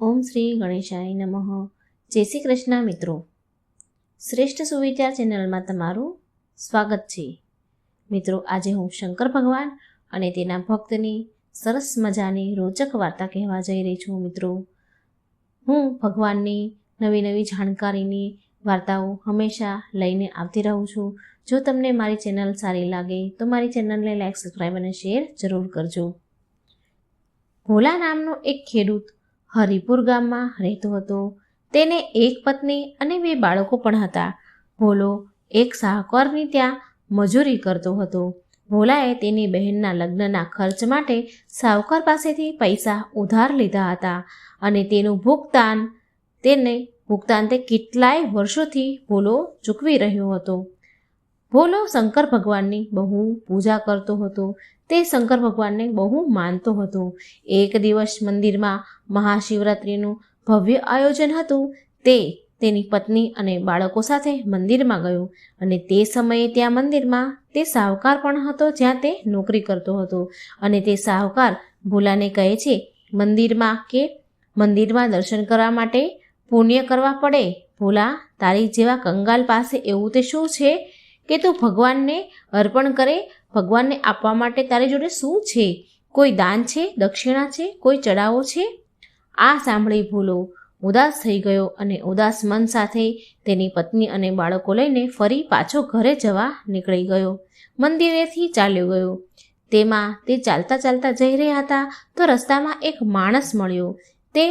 ઓમ શ્રી ગણેશાય નમઃ. જય શ્રી કૃષ્ણ મિત્રો. શ્રેષ્ઠ સુવિચાર ચેનલમાં તમારું સ્વાગત છે. મિત્રો, આજે હું શંકર ભગવાન અને તેના ભક્તની સરસ મજાની રોચક વાર્તા કહેવા જઈ રહી છું મિત્રો. હું ભગવાનની નવી નવી જાણકારીની વાર્તાઓ હંમેશા લઈને આવતી રહું છું. જો તમને મારી ચેનલ સારી લાગે, તો મારી ચેનલને લાઈક સબસ્ક્રાઈબ અને શેર જરૂર કરજો. ભોલા નામનો એક ખેડૂત હરિપુર ગામમાં રહેતો હતો. તેને એક પત્ની અને બે બાળકો પણ હતા. ભોલો એક સાહકારની ત્યાં મજૂરી કરતો હતો. ભોલાએ તેની બહેનના લગ્નના ખર્ચ માટે સાવકાર પાસેથી પૈસા ઉધાર લીધા હતા અને તેનું ભુગતાન તેને ભુગતાન તે કેટલાય વર્ષોથી ભોલો ચૂકવી રહ્યો હતો. ભોલો શંકર ભગવાનની બહુ પૂજા કરતો હતો. તે શંકર ભગવાનને બહુ માનતો હતો. એક દિવસ મંદિરમાં મહાશિવરાત્રિનું ભવ્ય આયોજન હતું. તે તેની પત્ની અને બાળકો સાથે મંદિરમાં ગયો અને તે સમયે ત્યાં મંદિરમાં તે સાહુકાર પણ હતો જ્યાં તે નોકરી કરતો હતો. અને તે સાહુકાર ભોલાને કહે છે, મંદિરમાં કે મંદિરમાં દર્શન કરવા માટે પુણ્ય કરવા પડે? ભોલા, તારી જેવા કંગાલ પાસે એવું તે શું છે કે તું ભગવાનને અર્પણ કરે ભગવાનને આપવા માટે તારી જોડે શું છે? કોઈ દાન છે? દક્ષિણા છે? કોઈ ચડાવો છે? આ સાંભળી ભૂલો, ઉદાસ થઈ ગયો અને ઉદાસ મન સાથે તેની પત્ની અને બાળકો લઈને ફરી પાછો ઘરે જવા નીકળી ગયો. મંદિરેથી ચાલ્યો ગયો. તેમાં તે ચાલતા ચાલતા જઈ રહ્યા હતા તો રસ્તામાં એક માણસ મળ્યો. તે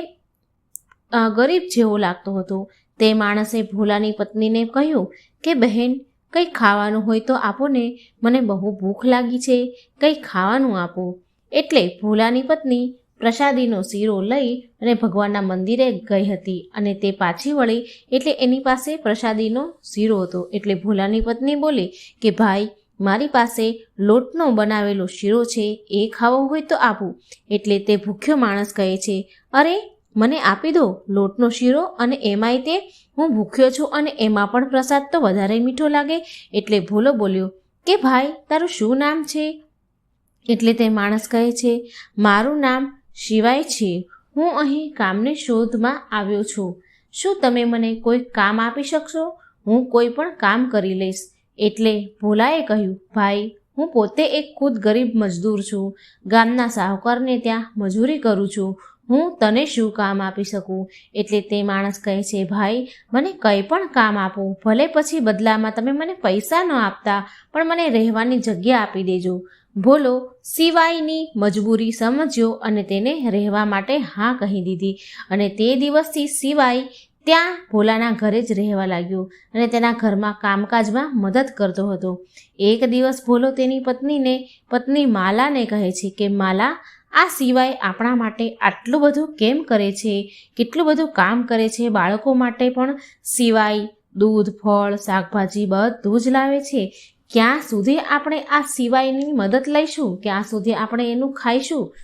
ગરીબ જેવો લાગતો હતો. તે માણસે ભોલાની પત્નીને કહ્યું કે, બહેન કંઈ ખાવાનું હોય તો આપો ને મને બહુ ભૂખ લાગી છે. કંઈ ખાવાનું આપો. એટલે ભોલાની પત્ની પ્રસાદીનો શીરો લઈ અને ભગવાનના મંદિરે ગઈ હતી અને તે પાછી વળી એટલે એની પાસે પ્રસાદીનો શીરો હતો. એટલે ભોલાની પત્ની બોલી કે ભાઈ, મારી પાસે લોટનો બનાવેલો શીરો છે, એ ખાવો હોય તો આપું. એટલે તે ભૂખ્યો માણસ કહે છે, અરે મને આપી દો લોટનો શીરો અને એમાંય તે. હું ભૂખ્યો છું અને એમાં પણ પ્રસાદ તો વધારે મીઠો લાગે. એટલે ભોલો બોલ્યો, કે ભાઈ, તારું શું નામ છે? એટલે તે માણસ કહે છે, મારું નામ શિવાય છે. હું અહીં કામની શોધમાં આવ્યો છું. શું તમે મને કોઈ કામ આપી શકશો? હું કોઈ પણ કામ કરી લઈશ. એટલે ભોલાએ કહ્યું, ભાઈ, હું પોતે એક ખુદ ગરીબ મજદૂર છું. ગામના સાહુકારને ત્યાં મજૂરી કરું છું. હું તને શું કામ આપી શકું? એટલે તે માણસ કહે છે, ભાઈ, મને કંઈ પણ કામ આપો. ભલે પછી બદલામાં તમે મને પૈસા ન આપતા, પણ મને રહેવાની જગ્યા આપી દેજો. ભોલો સિવાયની મજબૂરી સમજ્યો અને તેને રહેવા માટે હા કહી દીધી. અને તે દિવસથી સિવાય ત્યાં ભોલાના ઘરે જ રહેવા લાગ્યો અને તેના ઘરમાં કામકાજમાં મદદ કરતો હતો. એક દિવસ ભોલો તેની પત્નીને, પત્ની માલાને કહે છે કે, માલા આ સિવાય આપણા માટે આટલું બધું કેમ કરે છે? કેટલું બધું કામ કરે છે બાળકો માટે પણ? સિવાય દૂધ, ફળ, શાકભાજી બધું જ લાવે છે. ક્યાં સુધી આપણે આ સિવાયની મદદ લઈશું? ક્યાં સુધી આપણે એનું ખાઈશું?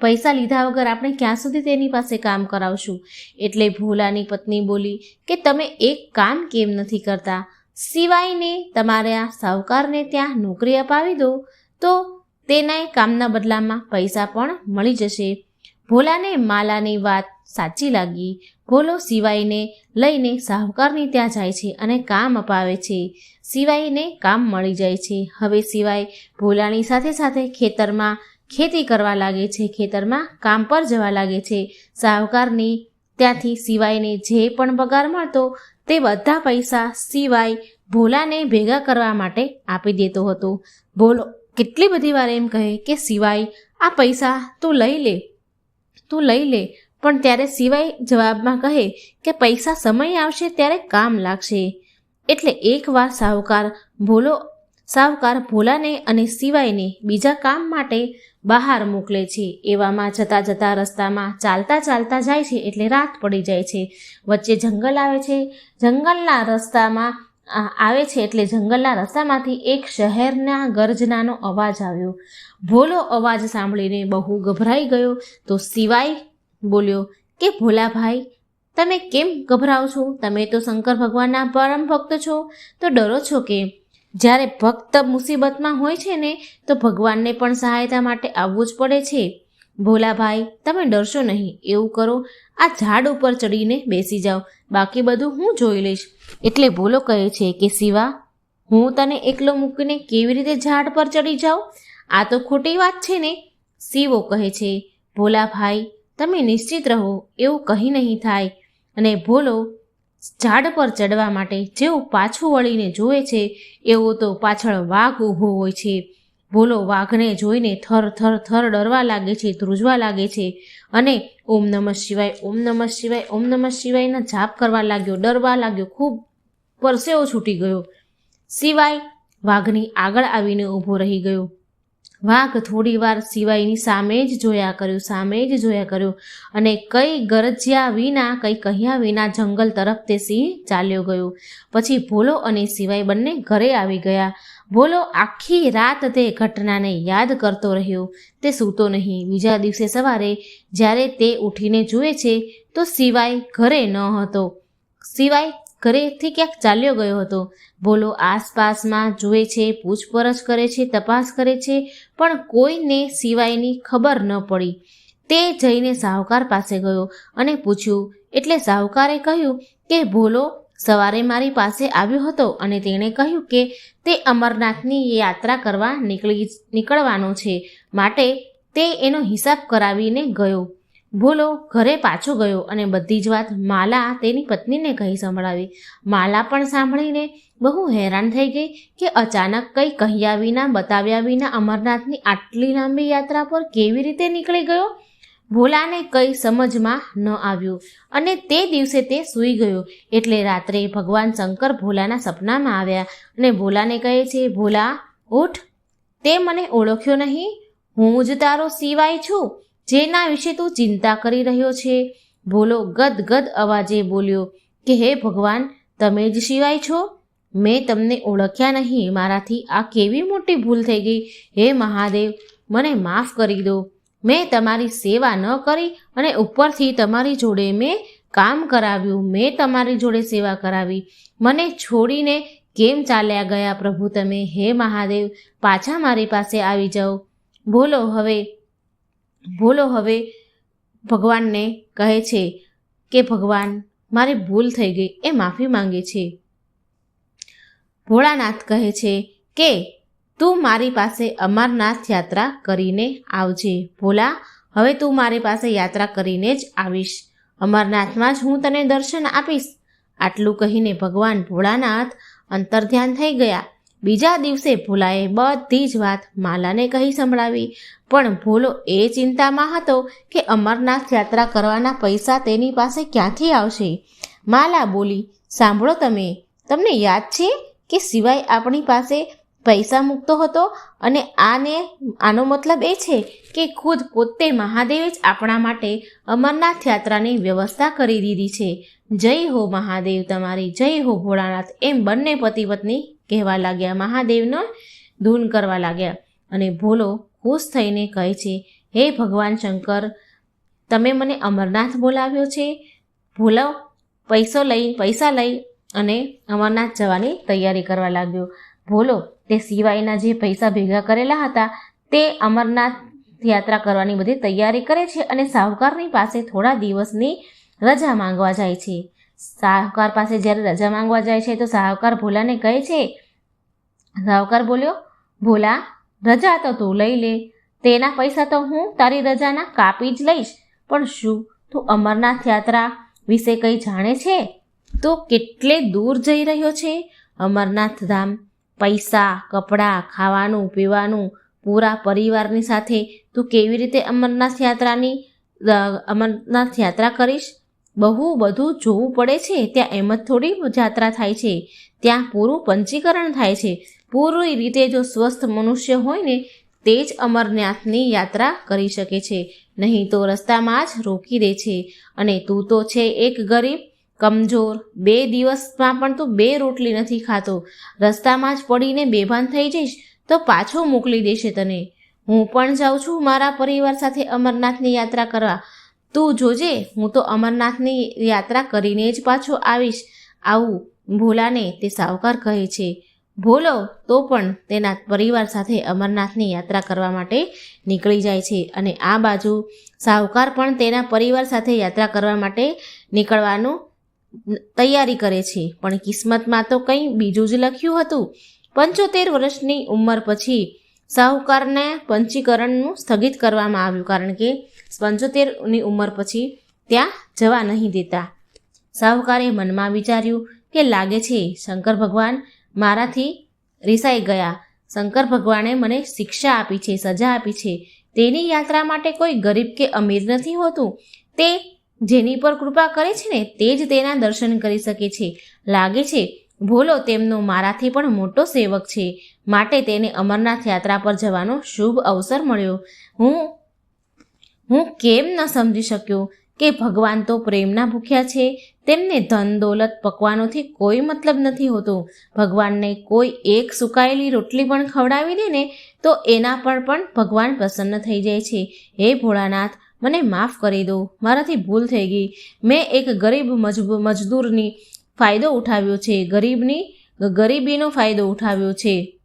પૈસા લીધા વગર આપણે ક્યાં સુધી તેની પાસે કામ કરાવશું? એટલે ભોલાની પત્ની બોલી કે તમે એક કામ કેમ નથી કરતા? સિવાયને તમારે આ સાહુકારને ત્યાં નોકરી અપાવી દો. તો તેના કામના બદલામાં પૈસા પણ મળી જશે. ભોલાને માલાની વાત સાચી લાગી. ભોલો સિવાયને લઈને સાહુકારની ત્યાં જાય છે અને કામ અપાવે છે. સિવાયને કામ મળી જાય છે. હવે સિવાય ભોલાની સાથે સાથે ખેતરમાં ખેતી કરવા લાગે છે. ખેતરમાં કામ પર જવા લાગે છે. સાહુકારની ત્યાંથી સિવાયને જે પણ પગાર મળતો તે બધા પૈસા સિવાય ભોલાને ભેગા કરવા માટે આપી દેતો હતો. ભોલો કેટલી બધી વાર એમ કહે કે, સિવાય આ પૈસા તું લઈ લે, તું લઈ લે. પણ ત્યારે સિવાય જવાબમાં કહે કે, પૈસા સમય આવશે ત્યારે કામ લાગશે. એટલે એકવાર સાહુકાર ભોલો, સાહુકાર ભોલાને અને સિવાયને બીજા કામ માટે બહાર મોકલે છે. એવામાં જતાં જતાં રસ્તામાં ચાલતા ચાલતા જાય છે એટલે રાત પડી જાય છે. વચ્ચે જંગલ આવે છે. જંગલના રસ્તામાં આવે છે એટલે જંગલના રસ્તામાંથી એક શહેરના ગર્જનાનો અવાજ આવ્યો. ભોલો અવાજ સાંભળીને બહુ ગભરાઈ ગયો. તો સિવાય બોલ્યો, કે ભોલાભાઈ, તમે કેમ ગભરાઓ છો? તમે તો શંકર ભગવાનના પરમ ભક્ત છો. તો ડરો છો કે? જ્યારે ભક્ત મુસીબતમાં હોય છે ને, તો ભગવાનને પણ સહાયતા માટે આવવું જ પડે છે. ભોલાભાઈ, તમે ડરશો નહીં. એવું કરો. આ ઝાડ ઉપર ચડીને બેસી જાઓ. બાકી બધું હું જોઈ લઈશ. એટલે ભોલો કહે છે કે, શિવા, હું તને એકલો મૂકીને કેવી રીતે ઝાડ પર ચડી જાઉં? આ તો ખોટી વાત છે ને. શિવો કહે છે, ભોલાભાઈ, તમે નિશ્ચિત રહો. એવું કહી નહીં થાય. અને ભોલો ઝાડ પર ચડવા માટે જેવું પાછું વળીને જુએ છે, એવો તો પાછળ વાઘ ઊભો હોય છે. ભોલો વાઘને જોઈને થર થર થર ડરવા લાગે છે, ધ્રુજવા લાગે છે અને ઓમ નમઃ શિવાય, ઓમ નમઃ શિવાય, ઓમ નમઃ શિવાયના જાપ કરવા લાગ્યો, ડરવા લાગ્યો, ખૂબ પરસેવો છૂટી ગયો. સિવાય વાઘની આગળ આવીને ઊભો રહી ગયો. વાઘ થોડી વાર સિવાયની સામે જ જોયા કર્યું, સામે જ જોયા કર્યું. અને કઈ ગરજ્યા વિના, કઈ કહ્યા વિના જંગલ તરફ તે સિંહ ચાલ્યો ગયો. પછી ભોલો અને સિવાય બંને ઘરે આવી ગયા. ભોલો આખી રાત તે ઘટનાને યાદ કરતો રહ્યો. તે સૂતો નહીં. બીજા દિવસે સવારે જ્યારે તે ઉઠીને જુએ છે, તો સિવાય ઘરે ન હતો. સિવાય ઘરેથી ક્યાંક ચાલ્યો ગયો હતો. ભોલો આસપાસમાં જુએ છે, પૂછપરછ કરે છે, તપાસ કરે છે, પણ કોઈને સિવાયની ખબર ન પડી. તે જઈને સાહુકાર પાસે ગયો અને પૂછ્યું, એટલે સાહુકારે કહ્યું કે ભોલો સવારે મારી પાસે આવ્યો હતો અને તેણે કહ્યું કે તે અમરનાથની યાત્રા કરવા નીકળી, નીકળવાનો છે. માટે તે એનો હિસાબ કરાવીને ગયો. ભોલો ઘરે પાછો ગયો અને બધી જ વાત માલા તેની પત્નીને કહી સંભળાવી. માલા પણ સાંભળીને બહુ હેરાન થઈ ગઈ કે અચાનક કંઈ કહ્યા વિના, બતાવ્યા વિના અમરનાથની આટલી લાંબી યાત્રા પર કેવી રીતે નીકળી ગયો? ભોલાને કંઈ સમજમાં ન આવ્યું અને તે દિવસે તે સૂઈ ગયો. એટલે રાત્રે ભગવાન શંકર ભોલાના સપનામાં આવ્યા અને ભોલાને કહે છે, ભોલા, ઉઠ. તે મને ઓળખ્યો નહીં. હું જ તારો સિવાય છું. જેના વિશે તું ચિંતા કરી રહ્યો છે? ભોલો ગદગદ અવાજે બોલ્યો કે, હે ભગવાન, તમે જ સિવાય છો? મેં તમને ઓળખ્યા નહીં. મારાથી આ કેવી મોટી ભૂલ થઈ ગઈ? હે મહાદેવ, મને માફ કરી દો. મેં તમારી સેવા ન કરી અને ઉપરથી તમારી જોડે મેં કામ કરાવ્યું. મેં તમારી જોડે સેવા કરાવી. મને છોડીને કેમ ચાલ્યા ગયા પ્રભુ તમે? હે મહાદેવ, પાછા મારી પાસે આવી જાઓ. બોલો હવે બોલો હવે, ભગવાનને કહે છે કે, ભગવાન, મારી ભૂલ થઈ ગઈ, એ માફી માંગે છે. ભોળાનાથ કહે છે કે, તું મારી પાસે અમરનાથ યાત્રા કરીને આવજે. ભોલા, હવે તું મારી પાસે યાત્રા કરીને જ આવીશ. અમરનાથમાં જ હું તને દર્શન આપીશ. આટલું કહીને ભગવાન ભોળાનાથ અંતર્ધ્યાન થઈ ગયા. બીજા દિવસે ભોલાએ બધી જ વાત માલાને કહી સંભળાવી. પણ ભોલો એ ચિંતામાં હતો કે અમરનાથ યાત્રા કરવાના પૈસા તેની પાસે ક્યાંથી આવશે? માલા બોલી, સાંભળો તમે, તમને યાદ છે કે સિવાય આપણી પાસે પૈસા મૂકતો હતો? અને આને, આનો મતલબ એ છે કે ખુદ પોતે મહાદેવે જ આપણા માટે અમરનાથ યાત્રાની વ્યવસ્થા કરી દીધી છે. જય હો મહાદેવ તમારી, જય હો ભોળાનાથ એમ બંને પતિ પત્ની કહેવા લાગ્યા, મહાદેવનો ધૂન કરવા લાગ્યા. અને ભોલો ખુશ થઈને કહે છે, હે ભગવાન શંકર, તમે મને અમરનાથ બોલાવ્યો છે? ભોલો પૈસો લઈ, પૈસા લઈ અને અમરનાથ જવાની તૈયારી કરવા લાગ્યો. ભોલો તે સિવાયના જે પૈસા ભેગા કરેલા હતા, તે અમરનાથ યાત્રા કરવાની બધી તૈયારી કરે છે અને સાહુકારની પાસે થોડા દિવસની રજા માંગવા જાય છે. સાહુકાર પાસે જ્યારે રજા માંગવા જાય છે, તો સાહુકાર ભોલાને કહે છે સાહુકાર બોલ્યો, ભોલા, રજા તો તું લઈ લે. તેના પૈસા તો હું તારી રજાના કાપી જ લઈશ. પણ શું તું અમરનાથ યાત્રા વિશે કંઈ જાણે છે? તો કેટલે દૂર જઈ રહ્યો છે? અમરનાથ ધામ, પૈસા, કપડાં, ખાવાનું, પીવાનું, પૂરા પરિવારની સાથે તું કેવી રીતે અમરનાથ યાત્રાની અમરનાથ યાત્રા કરીશ? બહુ બધું જોવું પડે છે. ત્યાં એમ જ થોડી યાત્રા થાય છે. ત્યાં પૂરું પંચીકરણ થાય છે. પૂરી રીતે જો સ્વસ્થ મનુષ્ય હોય ને, તે જ અમરનાથની યાત્રા કરી શકે છે. નહીં તો રસ્તામાં જ રોકી દે છે. અને તું તો છે એક ગરીબ, કમજોર, બે દિવસમાં પણ તું બે રોટલી નથી ખાતો. રસ્તામાં જ પડીને બેભાન થઈ જઈશ, તો પાછો મોકલી દેશે તને. હું પણ જાઉં છું મારા પરિવાર સાથે અમરનાથની યાત્રા કરવા. તું જોજે, હું તો અમરનાથની યાત્રા કરીને જ પાછો આવીશ. આવું ભોલાને તે સાવકાર કહે છે. ભોલો તો પણ તેના પરિવાર સાથે અમરનાથની યાત્રા કરવા માટે નીકળી જાય છે અને આ બાજુ સાહુકાર પણ તેના પરિવાર સાથે યાત્રા કરવા માટે નીકળવાનું તૈયારી કરે છે. પણ કિસ્મતમાં તો કંઈ બીજું જ લખ્યું હતું. પંચોતેર વર્ષની ઉંમર પછી સાહુકારને પંચીકરણનું સ્થગિત કરવામાં આવ્યું કારણ કે પંચોતેરની ઉંમર પછી ત્યાં જવા નહીં દેતા. સાહુકારે મનમાં વિચાર્યું કે લાગે છે શંકર ભગવાન મારાથી રિસાઈ ગયા. શંકર ભગવાને મને શિક્ષા આપી છે, સજા આપી છે. તેની યાત્રા માટે કોઈ ગરીબ કે અમીર નથી હોતું. તે જેની પર કૃપા કરે છે ને, તે જ તેના દર્શન કરી શકે છે. લાગે છે, ભોલો તેમનો મારાથી પણ મોટો સેવક છે. માટે તેને અમરનાથ યાત્રા પર જવાનો શુભ અવસર મળ્યો. હું હું કેમ ન સમજી શક્યો? કે ભગવાન તો પ્રેમના ભૂખ્યા છે, તેમને ધન દોલત પકવાનોથી કોઈ મતલબ નથી હોતો. ભગવાનને કોઈ એક સુકાયેલી રોટલી પણ ખવડાવી દે ને, તો એના પર પણ ભગવાન પ્રસન્ન થઈ જાય છે. હે ભોળાનાથ, મને માફ કરી દો, મારાથી ભૂલ થઈ ગઈ. મેં એક ગરીબ મજદૂરની ફાયદો ઉઠાવ્યો છે. ગરીબની, ગરીબીનો ફાયદો ઉઠાવ્યો છે.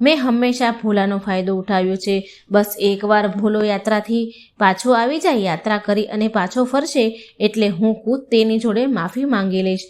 મેં હંમેશા ભોલાનો ફાયદો ઉઠાવ્યો છે. બસ એકવાર ભોલો યાત્રાથી પાછો આવી જાય, યાત્રા કરી અને પાછો ફરશે એટલે હું ખુદ તેની જોડે માફી માંગી લઈશ.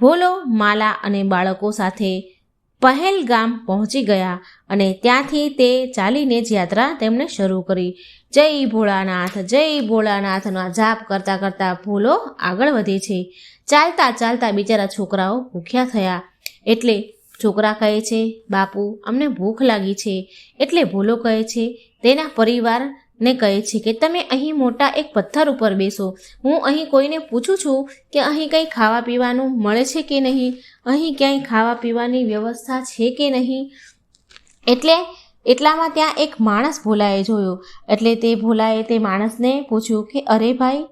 ભોલો, માલા અને બાળકો સાથે પહેલગામ પહોંચી ગયા અને ત્યાંથી તે ચાલીને જ યાત્રા તેમણે શરૂ કરી. જય ભોળાનાથ, જય ભોળાનાથનો જાપ કરતાં કરતાં ભોલો આગળ વધે છે. ચાલતા ચાલતા બિચારા છોકરાઓ ભૂખ્યા થયા. એટલે છોકરા કહે છે, બાપુ, અમને ભૂખ લાગી છે. એટલે ભોલો કહે છે, તેના પરિવારને કહે છે કે તમે અહીં મોટા એક પથ્થર ઉપર બેસો. હું અહીં કોઈને પૂછું છું કે અહીં કંઈ ખાવા પીવાનું મળે છે કે નહીં? અહીં ક્યાંય ખાવા પીવાની વ્યવસ્થા છે કે નહીં? એટલે એટલામાં ત્યાં એક માણસ ભોલાએ જોયો. એટલે તે ભોલાએ તે માણસને પૂછ્યું કે, અરે ભાઈ,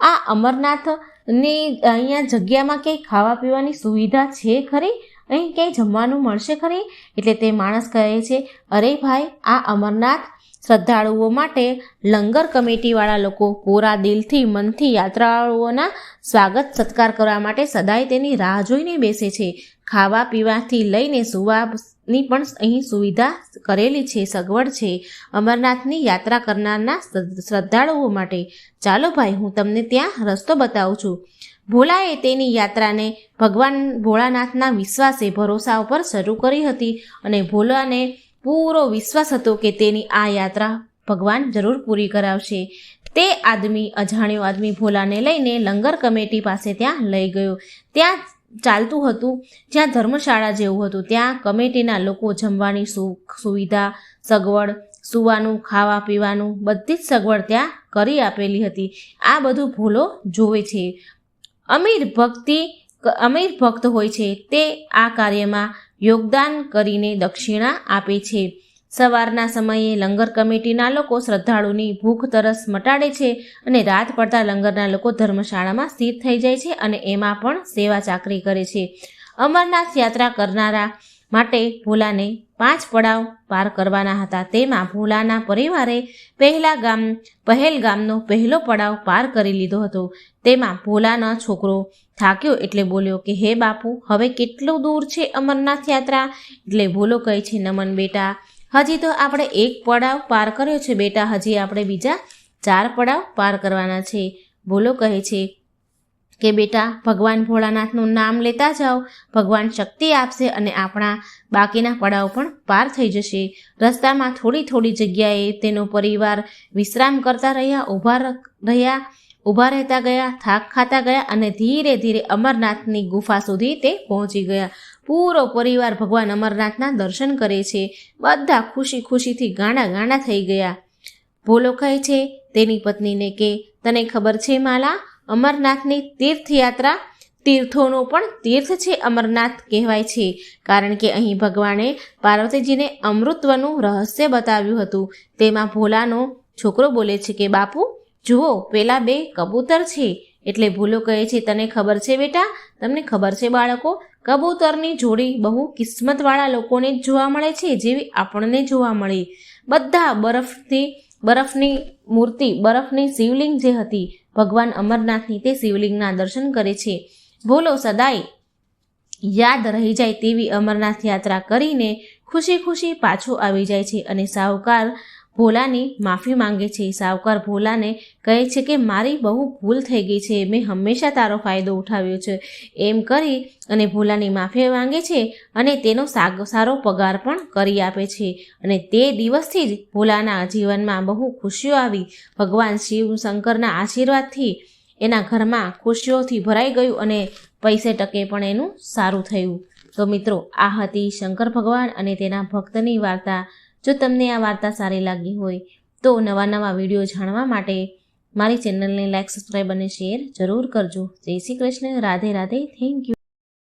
આ અમરનાથની અહીંયા જગ્યામાં ક્યાંય ખાવા પીવાની સુવિધા છે ખરી? અહીં ક્યાંય જમવાનું મળશે ખરી? એટલે તે માણસ કહે છે, અરે ભાઈ, આ અમરનાથ શ્રદ્ધાળુઓ માટે લંગર કમિટીવાળા લોકો કોરા દિલથી મનથી યાત્રાળુઓના સ્વાગત સત્કાર કરવા માટે સદાય તેની રાહ જોઈને બેસે છે. ખાવા પીવાથી લઈને સુવાની પણ અહીં સુવિધા કરેલી છે, સગવડ છે. અમરનાથની યાત્રા કરનારના શ્રદ્ધાળુઓ માટે. ચાલો ભાઈ, હું તમને ત્યાં રસ્તો બતાવું છું. ભોલાએ તેની યાત્રાને ભગવાન ભોળાનાથના વિશ્વાસે, ભરોસા ઉપર શરૂ કરી હતી અને ભોલાને પૂરો વિશ્વાસ હતો કે તેની આ યાત્રા ભગવાન જરૂર પૂરી કરાવશે. તે આદમી, અજાણ્યો આદમી ભોલાને લઈને લંગર કમિટી પાસે ત્યાં લઈ ગયો. ત્યાં ચાલતું હતું, જ્યાં ધર્મશાળા જેવું હતું. ત્યાં કમિટીના લોકો જમવાની સુખ સુવિધા, સગવડ, સુવાનું ખાવા પીવાનું બધી જ સગવડ ત્યાં કરી આપેલી હતી. આ બધું ભોલો જોવે છે. અમીર ભક્તિ, અમીર ભક્ત હોય છે તે આ કાર્યમાં યોગદાન કરીને દક્ષિણા આપે છે. સવારના સમયે લંગર કમિટીના લોકો શ્રદ્ધાળુની ભૂખ તરસ મટાડે છે અને રાત પડતા લંગરના લોકો ધર્મશાળામાં સ્થિત થઈ જાય છે અને એમાં પણ સેવા ચાકરી કરે છે. અમરનાથ યાત્રા કરનારા માટે ભોલાને પાંચ પડાવ પાર કરવાના હતા. તેમાં ભોલાના પરિવારે પહેલા ગામ, પહેલ ગામનો પહેલો પડાવ પાર કરી લીધો હતો. તેમાં ભોલાનો છોકરો થાક્યો એટલે બોલ્યો કે, હે બાપુ, હવે કેટલું દૂર છે અમરનાથ યાત્રા? એટલે ભોલો કહે છે, નમન બેટા, હજી તો આપણે એક પડાવ પાર કર્યો છે બેટા, હજી આપણે બીજા ચાર પડાવ પાર કરવાના છે. ભોલો કહે છે કે બેટા, ભગવાન ભોળાનાથનું નામ લેતા જાઓ. ભગવાન શક્તિ આપશે અને આપણા બાકીના પડાવ પણ પાર થઈ જશે. રસ્તામાં થોડી થોડી જગ્યાએ તેનો પરિવાર વિશ્રામ કરતા રહ્યા, ઊભા રહ્યા, ઊભા રહેતા ગયા, થાક ખાતા ગયા અને ધીરે ધીરે અમરનાથની ગુફા સુધી તે પહોંચી ગયા. પૂરો પરિવાર ભગવાન અમરનાથના દર્શન કરે છે. બધા ખુશી ખુશીથી ગાણા ગાણા થઈ ગયા. ભોલો કહે છે તેની પત્નીને કે, તને ખબર છે માલા? અમરનાથની તીર્થયાત્રા તીર્થોનો પણ તીર્થ છે અમરનાથ કહેવાય છે. કારણ કે અહીં ભગવાને પાર્વતીજીને અમૃતવનું રહસ્ય બતાવ્યું હતું. તેમાં ભોલાનો છોકરો બોલે છે કે, બાપુ, જુઓ, પેલા બે કબૂતર છે. એટલે ભૂલો કહે છે, તને ખબર છે બેટા? તમને ખબર છે બાળકો? કબૂતરની જોડી બહુ કિસ્મતવાળા લોકોને જ જોવા મળે છે, જેવી આપણને જોવા મળે. બધા બરફથી બરફની મૂર્તિ, બરફની શિવલિંગ જે હતી, ભગવાન અમરનાથની તે શિવલિંગના દર્શન કરે છે. ભોલો સદાય યાદ રહી જાય તેવી અમરનાથ યાત્રા કરીને ખુશી ખુશી પાછો આવી જાય છે અને સાહુકાર ભોલાની માફી માંગે છે. સાવકાર ભોલાને કહે છે કે, મારી બહુ ભૂલ થઈ ગઈ છે. મેં હંમેશા તારો ફાયદો ઉઠાવ્યો છે. એમ કરી અને ભોલાની માફી માંગે છે અને તેનો સારો પગાર પણ કરી આપે છે. અને તે દિવસથી જ ભોલાના જીવનમાં બહુ ખુશીઓ આવી. ભગવાન શિવ શંકરના આશીર્વાદથી એના ઘરમાં ખુશીઓથી ભરાઈ ગયું અને પૈસે ટકે પણ એનું સારું થયું. તો મિત્રો, આ હતી શંકર ભગવાન અને તેના ભક્તની વાર્તા. જો તમને આ વાર્તા સારી લાગી હોય તો નવા નવા વીડિયો જાણવા માટે મારી ચેનલને લાઈક, સબસ્ક્રાઈબ અને શેર જરૂર કરજો. જય શ્રી કૃષ્ણ. રાધે રાધે. Thank you